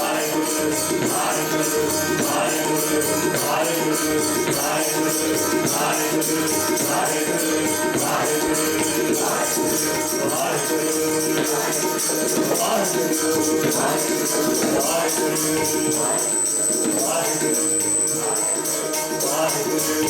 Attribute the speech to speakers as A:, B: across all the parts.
A: Bye. Waheguru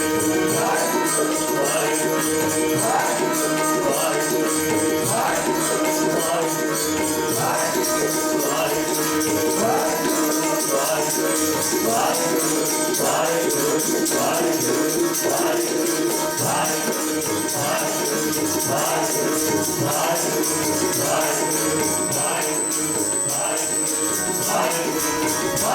A: Bye.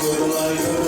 A: Good life.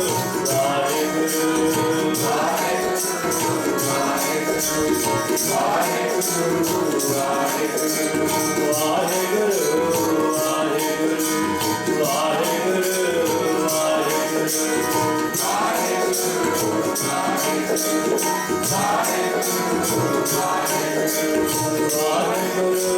A: Thank you.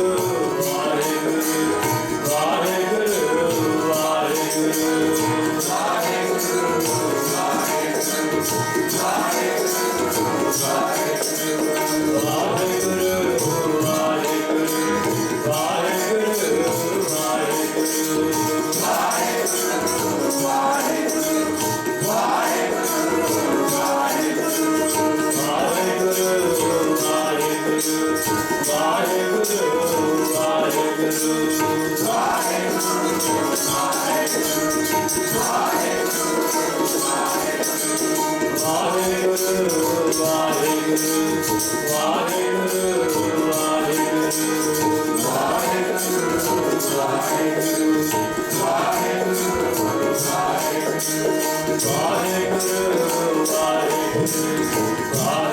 A: Oh, God.